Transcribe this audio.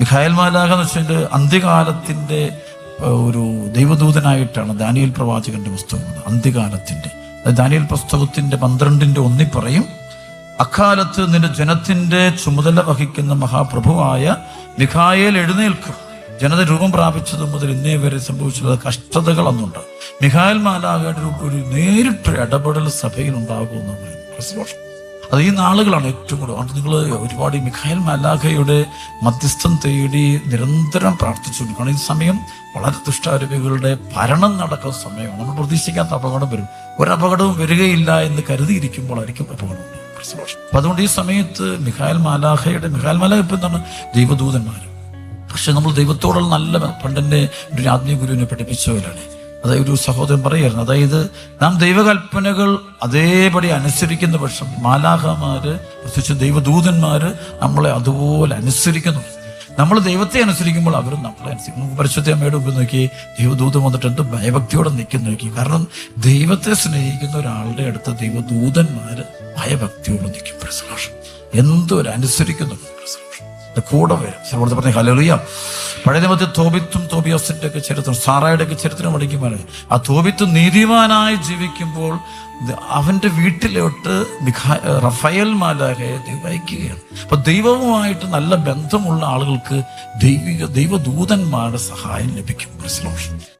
മിഖായൽ മാലാഖ എന്ന് വെച്ചാൽ അന്ത്യകാലത്തിന്റെ ഒരു ദൈവദൂതനായിട്ടാണ് ദാനിയൽ പ്രവാചകന്റെ പുസ്തകം. അന്ത്യകാലത്തിന്റെ ദാനിയൽ പുസ്തകത്തിന്റെ പന്ത്രണ്ടിന്റെ ഒന്നി പറയും അക്കാലത്ത് നിന്റെ ജനത്തിന്റെ ചുമതല വഹിക്കുന്ന മഹാപ്രഭുവായ മിഖായേൽ എഴുന്നേൽക്കും. ജനത രൂപം പ്രാപിച്ചത് മുതൽ ഇന്നേ വരെ സംഭവിച്ചിട്ടുള്ള കഷ്ടതകൾ അന്നുണ്ട്. മിഖായൽ മാലാഖയുടെ ഒരു- നേരിട്ടൊരു ഇടപെടൽ സഭയിൽ ഉണ്ടാകുമെന്നാണ് പ്രശ്നം അത് ഈ നാളുകളാണ് ഏറ്റവും കൂടുതൽ. അതുകൊണ്ട് നിങ്ങൾ ഒരുപാട് മിഖായൽ മാലാഖയുടെ മധ്യസ്ഥം തേടി നിരന്തരം പ്രാർത്ഥിച്ചുകൊണ്ടിരിക്കണം ഈ സമയം വളരെ ദുഷ്ടാരൂപികളുടെ ഭരണം നടക്കുന്ന സമയമാണ്. നമ്മൾ പ്രതീക്ഷിക്കാത്ത അപകടം വരും. ഒരു അപകടവും വരികയില്ല എന്ന് കരുതിയിരിക്കുമ്പോഴായിരിക്കും അപകടം അപ്പൊ അതുകൊണ്ട് ഈ സമയത്ത് മിഖായൽ മാലാഖയുടെ മിഖായൽ മാലാഖ ഇപ്പം എന്താണ്? ദൈവദൂതന്മാർ പക്ഷെ നമ്മൾ ദൈവത്തോടുള്ള നല്ല പണ്ടെന്നെ ഒരു ആത്മീയ ഗുരുവിനെ പഠിപ്പിച്ചവരാണ്. അതായത് ഒരു സഹോദരൻ പറയായിരുന്നു അതായത് നാം ദൈവകൽപ്പനകൾ അതേപടി അനുസരിക്കുന്ന പക്ഷം മാലാഹമാര് പ്രത്യേകിച്ച് ദൈവദൂതന്മാര് നമ്മളെ അതുപോലെ അനുസരിക്കുന്നു. നമ്മൾ ദൈവത്തെ അനുസരിക്കുമ്പോൾ അവരും നമ്മളെ അനുസരിക്കും പരിശുദ്ധ അമ്മയുടെ മുമ്പ് നോക്കി ദൈവദൂതം വന്നിട്ട് എന്ത് ഭയഭക്തിയോടെ നിൽക്കുന്ന നോക്കി. കാരണം ദൈവത്തെ സ്നേഹിക്കുന്ന ഒരാളുടെ അടുത്ത് ദൈവദൂതന്മാര് ഭയഭക്തിയോടെ നിൽക്കും. പ്രസലോഷം എന്തൊരു അനുസരിക്കുന്നു. പ്രസലോഷം കൂടെ വരും. ചിലപ്പോൾ പറഞ്ഞ ഹലറിയ പഴയ നിയമത്തിൽ തോബിത്തും തോബിയോസിന്റെ ഒക്കെ ചരിത്രം സാറായുടെ ഒക്കെ ചരിത്രം പഠിക്കുമ്പോൾ ആ തോബിത്ത് നീതിമാനായി ജീവിക്കുമ്പോൾ അവന്റെ വീട്ടിലോട്ട് റഫയൽ മാലാഹയെ മാലാഖയെ ദൈവം അയക്കുകയാണ്. അപ്പൊ ദൈവവുമായിട്ട് നല്ല ബന്ധമുള്ള ആളുകൾക്ക് ദൈവിക ദൈവദൂതന്മാരുടെ സഹായം ലഭിക്കും.